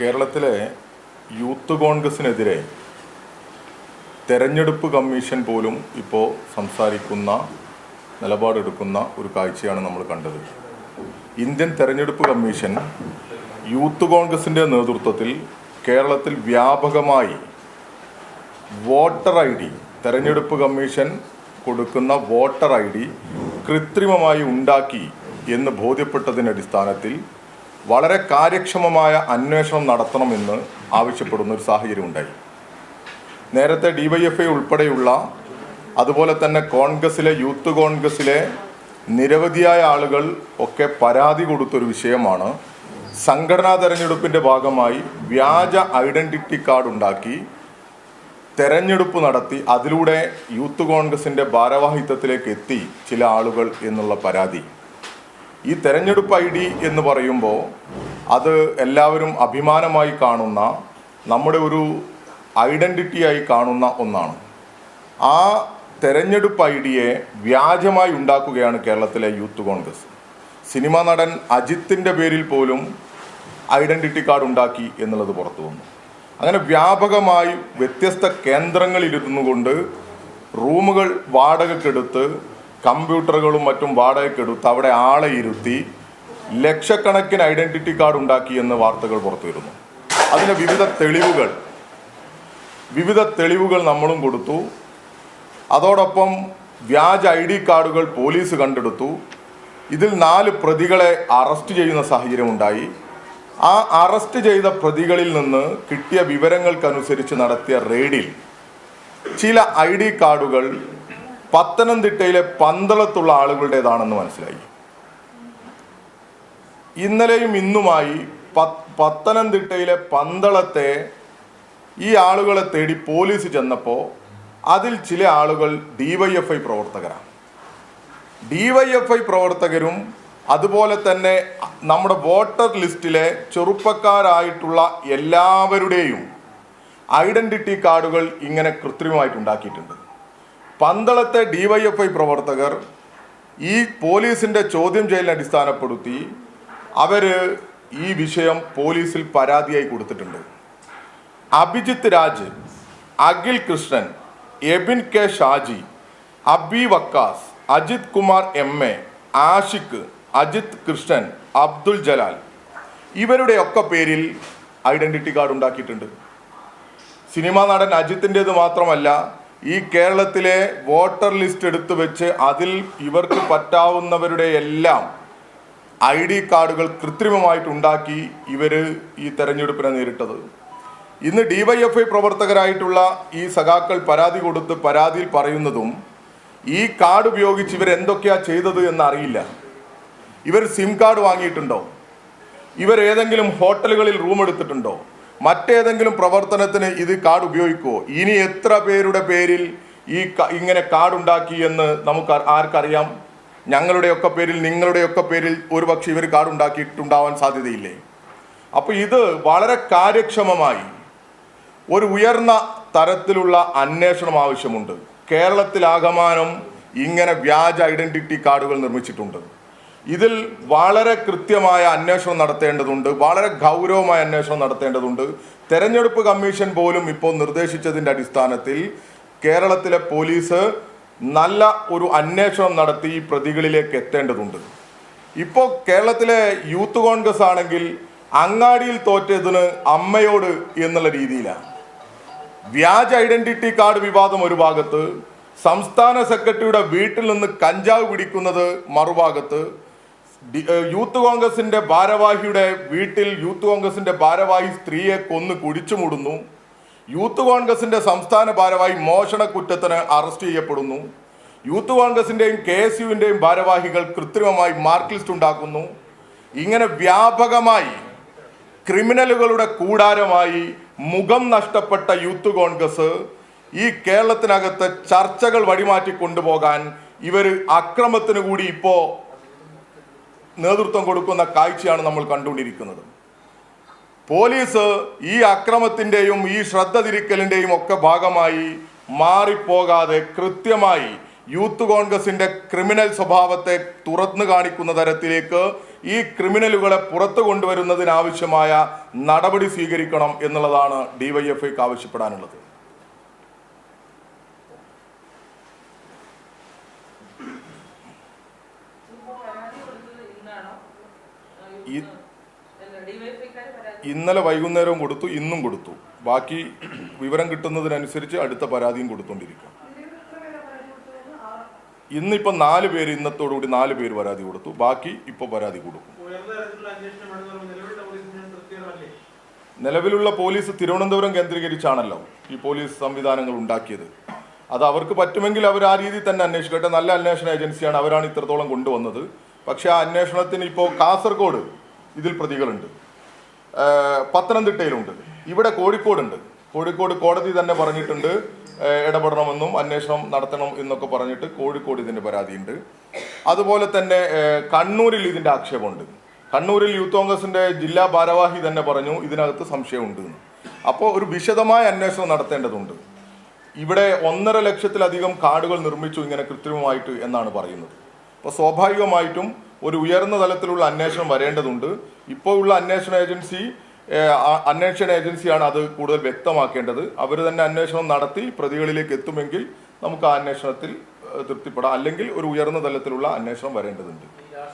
കേരളത്തിലെ യൂത്ത് കോൺഗ്രസിനെതിരെ തെരഞ്ഞെടുപ്പ് കമ്മീഷൻ പോലും ഇപ്പോൾ സംസാരിക്കുന്ന നിലപാടെടുക്കുന്ന ഒരു കാഴ്ചയാണ് നമ്മൾ കണ്ടത്. ഇന്ത്യൻ തെരഞ്ഞെടുപ്പ് കമ്മീഷൻ യൂത്ത് കോൺഗ്രസിന്റെ നേതൃത്വത്തിൽ കേരളത്തിൽ വ്യാപകമായി വോട്ടർ ഐ ഡി തെരഞ്ഞെടുപ്പ് കമ്മീഷൻ കൊടുക്കുന്ന വോട്ടർ ഐ ഡി കൃത്രിമമായി ഉണ്ടാക്കി എന്ന് ബോധ്യപ്പെട്ടതിന്റെ അടിസ്ഥാനത്തിൽ വളരെ കാര്യക്ഷമമായ അന്വേഷണം നടത്തണമെന്ന് ആവശ്യപ്പെടുന്ന ഒരു സാഹചര്യം ഉണ്ടായി. നേരത്തെ ഡിവൈഎഫ്ഐ ഉൾപ്പെടെയുള്ള അതുപോലെ തന്നെ കോൺഗ്രസിലെ യൂത്ത് കോൺഗ്രസിലെ നിരവധിയായ ആളുകൾ ഒക്കെ പരാതി കൊടുത്തൊരു വിഷയമാണ്. സംഘടനാ തെരഞ്ഞെടുപ്പിന്റെ ഭാഗമായി വ്യാജ ഐഡന്റിറ്റി കാർഡ് ഉണ്ടാക്കി തെരഞ്ഞെടുപ്പ് നടത്തി അതിലൂടെ യൂത്ത് കോൺഗ്രസിന്റെ ഭാരവാഹിത്വത്തിലേക്ക് എത്തി ചില ആളുകൾ എന്നുള്ള പരാതി. ഈ തെരഞ്ഞെടുപ്പ് ഐ ഡി എന്ന് പറയുമ്പോൾ അത് എല്ലാവരും അഭിമാനമായി കാണുന്ന നമ്മുടെ ഒരു ഐഡന്റിറ്റിയായി കാണുന്ന ഒന്നാണ്. ആ തെരഞ്ഞെടുപ്പ് ഐ ഡിയെ വ്യാജമായി ഉണ്ടാക്കുകയാണ് കേരളത്തിലെ യൂത്ത് കോൺഗ്രസ്. സിനിമാ നടൻ അജിത്തിന്റെ പേരിൽ പോലും ഐഡന്റിറ്റി കാർഡ് ഉണ്ടാക്കി എന്നുള്ളത് പുറത്തു വന്നു. അങ്ങനെ വ്യാപകമായി വ്യത്യസ്ത കേന്ദ്രങ്ങളിലിരുന്നു കൊണ്ട് റൂമുകൾ വാടകയ്ക്കെടുത്ത് കമ്പ്യൂട്ടറുകളും മറ്റും വാടകയ്ക്കെടുത്ത് അവിടെ ആളെ ഇരുത്തി ലക്ഷക്കണക്കിന് ഐഡന്റിറ്റി കാർഡ് ഉണ്ടാക്കി എന്ന് വാർത്തകൾ പുറത്തു വരുന്നു അതിന് വിവിധ തെളിവുകൾ വിവിധ തെളിവുകൾ നമ്മളും കൊടുത്തു. അതോടൊപ്പം വ്യാജ ഐ ഡി കാർഡുകൾ പോലീസ് കണ്ടെടുത്തു. ഇതിൽ നാല് പ്രതികളെ അറസ്റ്റ് ചെയ്യുന്ന സാഹചര്യമുണ്ടായി ആ അറസ്റ്റ് ചെയ്ത പ്രതികളിൽ നിന്ന് കിട്ടിയ വിവരങ്ങൾക്കനുസരിച്ച് നടത്തിയ റെയ്ഡിൽ ചില ഐ ഡി കാർഡുകൾ പത്തനംതിട്ടയിലെ പന്തളത്തുള്ള ആളുകളുടേതാണെന്ന് മനസ്സിലായി. ഇന്നലെയും ഇന്നുമായി പത്തനംതിട്ടയിലെ പന്തളത്തെ ഈ ആളുകളെ തേടി പോലീസ് ചെന്നപ്പോൾ അതിൽ ചില ആളുകൾ ഡിവൈഎഫ്ഐ പ്രവർത്തകരാണ്. ഡിവൈഎഫ്ഐ പ്രവർത്തകരും അതുപോലെ തന്നെ നമ്മുടെ വോട്ടർ ലിസ്റ്റിലെ ചെറുപ്പക്കാരായിട്ടുള്ള എല്ലാവരുടെയും ഐഡന്റിറ്റി കാർഡുകൾ ഇങ്ങനെ കൃത്രിമമായിട്ട് ഉണ്ടാക്കിയിട്ടുണ്ട്. പന്തളത്തെ ഡിവൈഎഫ്ഐ പ്രവർത്തകർ ഈ പോലീസിന്റെ ചോദ്യം ചെയ്യലിനെ അടിസ്ഥാനപ്പെടുത്തി അവർ ഈ വിഷയം പോലീസിൽ പരാതിയായി കൊടുത്തിട്ടുണ്ട്. Abhijith Raj Akhil Krishnan Ebin K Shaji Abi Vakkas Ajith Kumar M A Ashiq Ajith Krishnan Abdul Jalal ഇവരുടെയൊക്കെ പേരിൽ ഐഡന്റിറ്റി കാർഡ് ഉണ്ടാക്കിയിട്ടുണ്ട്. സിനിമാ നടൻ അജിത്തിന്റേത് മാത്രമല്ല ഈ കേരളത്തിലെ വോട്ടർ ലിസ്റ്റ് എടുത്തു വെച്ച് അതിൽ ഇവർക്ക് പറ്റാവുന്നവരുടെ എല്ലാം ഐ ഡി കാർഡുകൾ കൃത്രിമമായിട്ട് ഉണ്ടാക്കി ഇവർ ഈ തെരഞ്ഞെടുപ്പിനെ നേരിട്ടത്. ഇന്ന് ഡിവൈഎഫ്ഐ പ്രവർത്തകരായിട്ടുള്ള ഈ സഖാക്കൾ പരാതി കൊടുത്ത് പരാതിയിൽ പറയുന്നതും ഈ കാർഡ് ഉപയോഗിച്ച് ഇവർ എന്തൊക്കെയാ ചെയ്തത് എന്നറിയില്ല. ഇവർ സിം കാർഡ് വാങ്ങിയിട്ടുണ്ടോ? ഇവർ ഏതെങ്കിലും ഹോട്ടലുകളിൽ റൂം എടുത്തിട്ടുണ്ടോ? മറ്റേതെങ്കിലും പ്രവർത്തനത്തിന് ഇത് കാർഡ് ഉപയോഗിക്കുമോ ഇനി എത്ര പേരുടെ പേരിൽ ഈ ഇങ്ങനെ കാർഡ് ഉണ്ടാക്കി എന്ന് നമുക്ക് ആർക്കറിയാം? ഞങ്ങളുടെയൊക്കെ പേരിൽ നിങ്ങളുടെയൊക്കെ പേരിൽ ഒരുപക്ഷെ ഇവർ കാർഡ് ഉണ്ടാക്കിയിട്ടുണ്ടാവാൻ സാധ്യതയില്ലേ? അപ്പോൾ ഇത് വളരെ കാര്യക്ഷമമായി ഒരു ഉയർന്ന തരത്തിലുള്ള അന്വേഷണം ആവശ്യമുണ്ട്. കേരളത്തിലാകമാനം ഇങ്ങനെ വ്യാജ ഐഡന്റിറ്റി കാർഡുകൾ നിർമ്മിച്ചിട്ടുണ്ട്. ഇതിൽ വളരെ കൃത്യമായ അന്വേഷണം നടത്തേണ്ടതുണ്ട് വളരെ ഗൗരവമായ അന്വേഷണം നടത്തേണ്ടതുണ്ട്. തെരഞ്ഞെടുപ്പ് കമ്മീഷൻ പോലും ഇപ്പോൾ നിർദ്ദേശിച്ചതിന്റെ അടിസ്ഥാനത്തിൽ കേരളത്തിലെ പോലീസ് നല്ല ഒരു അന്വേഷണം നടത്തി ഈ പ്രതികളിലേക്ക് എത്തേണ്ടതുണ്ട്. ഇപ്പോൾ കേരളത്തിലെ യൂത്ത് കോൺഗ്രസ് ആണെങ്കിൽ അങ്ങാടിയിൽ തോറ്റതിന് അമ്മയോട് എന്നുള്ള രീതിയിലാണ്. വ്യാജ ഐഡന്റിറ്റി കാർഡ് വിവാദം ഒരു ഭാഗത്ത് സംസ്ഥാന സെക്രട്ടറിയുടെ വീട്ടിൽ നിന്ന് കഞ്ചാവ് പിടിക്കുന്നത് മറുഭാഗത്ത് യൂത്ത് കോൺഗ്രസിന്റെ ഭാരവാഹിയുടെ വീട്ടിൽ യൂത്ത് കോൺഗ്രസിന്റെ ഭാരവാഹി സ്ത്രീയെ കൊന്ന് കുടിച്ചുമൂടുന്നു യൂത്ത് കോൺഗ്രസിന്റെ സംസ്ഥാന ഭാരവാഹി മോഷണ കുറ്റത്തിന് അറസ്റ്റ് ചെയ്യപ്പെടുന്നു. യൂത്ത് കോൺഗ്രസിന്റെയും കെ എസ് യുവിന്റെയും ഭാരവാഹികൾ കൃത്രിമമായി മാർക്ക് ലിസ്റ്റ് ഉണ്ടാക്കുന്നു. ഇങ്ങനെ വ്യാപകമായി ക്രിമിനലുകളുടെ കൂടാരമായി മുഖം നഷ്ടപ്പെട്ട യൂത്ത് കോൺഗ്രസ് ഈ കേരളത്തിനകത്ത് ചർച്ചകൾ വഴിമാറ്റി കൊണ്ടുപോകാൻ ഇവർ അക്രമത്തിന് കൂടി ഇപ്പോ നേതൃത്വം കൊടുക്കുന്ന കാഴ്ചയാണ് നമ്മൾ കണ്ടുകൊണ്ടിരിക്കുന്നത്. പോലീസ് ഈ അക്രമത്തിന്റെയും ഈ ശ്രദ്ധ തിരിക്കലിന്റെയും ഒക്കെ ഭാഗമായി മാറിപ്പോകാതെ കൃത്യമായി യൂത്ത് കോൺഗ്രസിന്റെ ക്രിമിനൽ സ്വഭാവത്തെ തുറന്നു കാണിക്കുന്ന തരത്തിലേക്ക് ഈ ക്രിമിനലുകളെ പുറത്തു കൊണ്ടുവരുന്നതിനാവശ്യമായ നടപടി സ്വീകരിക്കണം എന്നുള്ളതാണ് ഡിവൈഎഫ്ഐക്ക് ആവശ്യപ്പെടാനുള്ളത് ഇപ്പോ പരാതി കൊടുത്തത് ഇന്നാണോ? ആ, ഈ- ഇന്ന് അല്ല, DYFI-ക്കാര് പരാതി ഇന്നലെ വൈകുന്നേരവും കൊടുത്തു ഇന്നും കൊടുത്തു. ബാക്കി വിവരം കിട്ടുന്നതിനനുസരിച്ച് അടുത്ത പരാതിയും കൊടുത്തുകൊണ്ടിരിക്കും ഇന്നിപ്പോ നാല് പേര് ഇന്നത്തോടുകൂടി നാല് പേര് പരാതി കൊടുത്തു. ബാക്കി ഇപ്പോൾ പരാതി കൊടുക്കും. നിലവിലുള്ള പോലീസ് തിരുവനന്തപുരം കേന്ദ്രീകരിച്ചാണല്ലോ ഈ പോലീസ് സംവിധാനങ്ങൾ ഉണ്ടാക്കിയത്. അത് അവർക്ക് പറ്റുമെങ്കിൽ അവർ ആ രീതിയിൽ തന്നെ അന്വേഷിക്കട്ടെ. നല്ല അന്വേഷണ ഏജൻസിയാണ് അവരാണ് ഇത്രത്തോളം കൊണ്ടുവന്നത്. പക്ഷേ ആ അന്വേഷണത്തിന് ഇപ്പോൾ കാസർഗോഡ് ഇതിൽ പ്രതികളുണ്ട്. പത്തനംതിട്ടയിലുണ്ട്. ഇവിടെ കോഴിക്കോടുണ്ട്. കോഴിക്കോട് കോടതി തന്നെ പറഞ്ഞിട്ടുണ്ട് ഇടപെടണമെന്നും അന്വേഷണം നടത്തണം എന്നൊക്കെ പറഞ്ഞിട്ട് കോഴിക്കോട് ഇതിന്റെ പരാതിയുണ്ട്. അതുപോലെ തന്നെ കണ്ണൂരിൽ ഇതിന്റെ ആക്ഷേപമുണ്ട്. കണ്ണൂരിൽ യൂത്ത് കോൺഗ്രസിന്റെ ജില്ലാ ഭാരവാഹി തന്നെ പറഞ്ഞു ഇതിനകത്ത് സംശയമുണ്ട് അപ്പോൾ ഒരു വിശദമായ അന്വേഷണം നടത്തേണ്ടതുണ്ട്. ഇവിടെ ഒന്നര ലക്ഷത്തിലധികം കാർഡുകൾ നിർമ്മിച്ചു ഇങ്ങനെ കൃത്രിമമായിട്ട് എന്നാണ് പറയുന്നത്. അപ്പോൾ സ്വാഭാവികമായിട്ടും ഒരു ഉയർന്ന തലത്തിലുള്ള അന്വേഷണം വരേണ്ടതുണ്ട്. ഇപ്പോൾ ഉള്ള അന്വേഷണ ഏജൻസി അന്വേഷണ ഏജൻസിയാണ് അത് കൂടുതൽ വ്യക്തമാക്കേണ്ടത്. അവർ തന്നെ അന്വേഷണം നടത്തി പ്രതികളിലേക്ക് എത്തുമെങ്കിൽ നമുക്ക് ആ അന്വേഷണത്തിൽ തൃപ്തിപ്പെടാം. അല്ലെങ്കിൽ ഒരു ഉയർന്ന തലത്തിലുള്ള അന്വേഷണം വരേണ്ടതുണ്ട്.